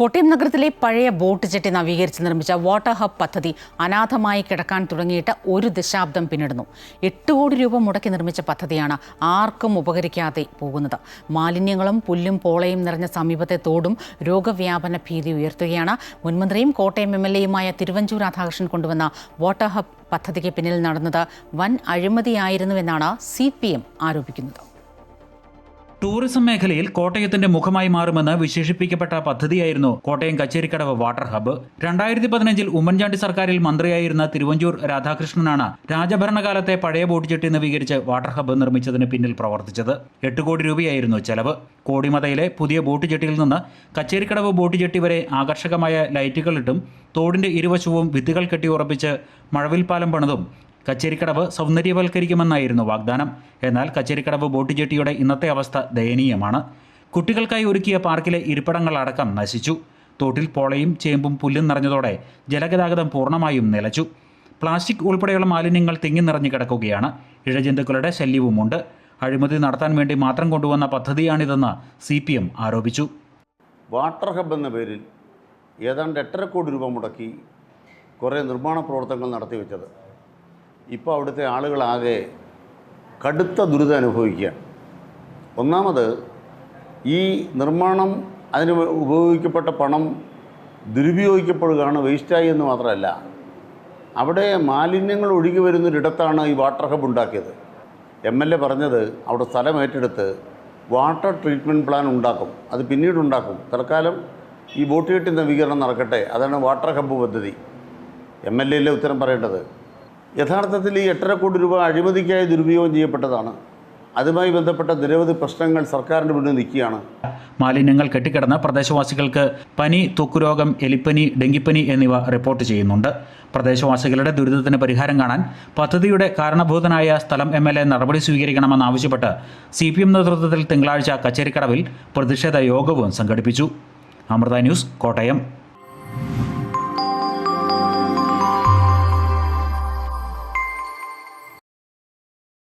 കോട്ടയം നഗരത്തിലെ പഴയ boat jetty നവീകരിച്ച് നിർമ്മിച്ച വാട്ടർ ഹബ് പദ്ധതി അനാഥമായി കിടക്കാൻ തുടങ്ങിയിട്ട് ഒരു ദശാബ്ദം പിന്നിടുന്നു. എട്ട് കോടി രൂപ മുടക്കി നിർമ്മിച്ച പദ്ധതിയാണ് ആർക്കും ഉപകരിക്കാതെ പോകുന്നത്. മാലിന്യങ്ങളും പുല്ലും പോളയും നിറഞ്ഞ സമീപത്തെ തോടും രോഗവ്യാപന ഭീതി ഉയർത്തുകയാണ്. മുൻമന്ത്രിയും കോട്ടയം എം എൽ എയുമായ തിരുവഞ്ചൂർ രാധാകൃഷ്ണൻ കൊണ്ടുവന്ന വാട്ടർ ഹബ് പദ്ധതിക്ക് പിന്നിൽ നടന്നത് വൻ അഴിമതിയായിരുന്നുവെന്നാണ് സി പി എം ആരോപിക്കുന്നത്. ടൂറിസം മേഖലയിൽ കോട്ടയത്തിന്റെ മുഖമായി മാറുമെന്ന് വിശേഷിപ്പിക്കപ്പെട്ട പദ്ധതിയായിരുന്നു കോട്ടയം കച്ചേരിക്കടവ് വാട്ടർ ഹബ്ബ്. രണ്ടായിരത്തി പതിനഞ്ചിൽ ഉമ്മൻചാണ്ടി സർക്കാരിൽ മന്ത്രിയായിരുന്ന തിരുവഞ്ചൂർ രാധാകൃഷ്ണനാണ് രാജഭരണകാലത്തെ പഴയ ബോട്ട് ജെട്ടി നവീകരിച്ച് വാട്ടർ ഹബ്ബ് നിർമ്മിച്ചതിന് പിന്നിൽ പ്രവർത്തിച്ചത്. എട്ട് കോടി രൂപയായിരുന്നു ചെലവ്. കോടിമതയിലെ പുതിയ ബോട്ട് ജെട്ടിയിൽ നിന്ന് കച്ചേരിക്കടവ് ബോട്ട് ജെട്ടി വരെ ആകർഷകമായ ലൈറ്റുകളിട്ടും തോടിന്റെ ഇരുവശവും ഭിത്തികൾ കെട്ടി ഉറപ്പിച്ച് മഴവിൽ പാലം പണിതും കച്ചേരിക്കടവ് സൗന്ദര്യവൽക്കരിക്കുമെന്നായിരുന്നു വാഗ്ദാനം. എന്നാൽ കച്ചേരിക്കടവ് ബോട്ട് ജെട്ടിയുടെ ഇന്നത്തെ അവസ്ഥ ദയനീയമാണ്. കുട്ടികൾക്കായി ഒരുക്കിയ പാർക്കിലെ ഇരിപ്പിടങ്ങളടക്കം നശിച്ചു. തോട്ടിൽ പോളയും ചേമ്പും പുല്ലും നിറഞ്ഞതോടെ ജലഗതാഗതം പൂർണമായും നിലച്ചു. പ്ലാസ്റ്റിക് ഉൾപ്പെടെയുള്ള മാലിന്യങ്ങൾ തിങ്ങി നിറഞ്ഞു കിടക്കുകയാണ്. ഇഴജന്തുക്കളുടെ ശല്യവുമുണ്ട്. അഴിമതി നടത്താൻ വേണ്ടി മാത്രം കൊണ്ടുവന്ന പദ്ധതിയാണിതെന്ന് സി പി എം ആരോപിച്ചു. വാട്ടർ ഹബ് എന്ന പേരിൽ ഏതാണ്ട് എട്ടര കോടി രൂപ മുടക്കി കുറേ നിർമ്മാണ പ്രവർത്തനങ്ങൾ നടത്തി വെച്ചത് ഇപ്പോൾ അവിടുത്തെ ആളുകളാകെ കടുത്ത ദുരിതം അനുഭവിക്കുകയാണ് ഒന്നാമത് ഈ നിർമ്മാണം അതിന് ഉപയോഗിക്കപ്പെട്ട പണം ദുരുപയോഗിക്കപ്പെടുകയാണ് വേസ്റ്റായി എന്ന് മാത്രമല്ല അവിടെ മാലിന്യങ്ങൾ ഒഴുകി വരുന്നൊരിടത്താണ് ഈ വാട്ടർ ഹബ് ഉണ്ടാക്കിയത്. എം എൽ എ പറഞ്ഞത് അവിടെ സ്ഥലം ഏറ്റെടുത്ത് വാട്ടർ ട്രീറ്റ്മെന്റ് പ്ലാൻ ഉണ്ടാക്കും അത് പിന്നീട് ഉണ്ടാക്കും. തൽക്കാലം ഈ ബോട്ട് കെട്ടി നവീകരണം നടക്കട്ടെ അതാണ് വാട്ടർ ഹബ്ബ് പദ്ധതി. എം എൽ എയിലെ ഉത്തരം പറയേണ്ടത്. യഥാർത്ഥത്തിൽ ഈ എട്ടര കോടി രൂപ അഴിമതിക്കായി ദുരുപയോഗം ചെയ്യപ്പെട്ടതാണ്. അതുമായി ബന്ധപ്പെട്ട നിരവധി പ്രശ്നങ്ങൾ സർക്കാരിന്റെ മുന്നിൽ നിൽക്കുകയാണ്. മാലിന്യങ്ങൾ കെട്ടിക്കിടന്ന് പ്രദേശവാസികൾക്ക് പനി തൊക്കുരോഗം എലിപ്പനി ഡെങ്കിപ്പനി എന്നിവ റിപ്പോർട്ട് ചെയ്യുന്നുണ്ട്. പ്രദേശവാസികളുടെ ദുരിതത്തിന് പരിഹാരം കാണാൻ പദ്ധതിയുടെ കാരണഭൂതനായ സ്ഥലം എം എൽ എ നടപടി സ്വീകരിക്കണമെന്നാവശ്യപ്പെട്ട് സി പി എം നേതൃത്വത്തിൽ തിങ്കളാഴ്ച കച്ചേരിക്കടവിൽ പ്രതിഷേധ യോഗവും സംഘടിപ്പിച്ചു. അമൃത ന്യൂസ് കോട്ടയം.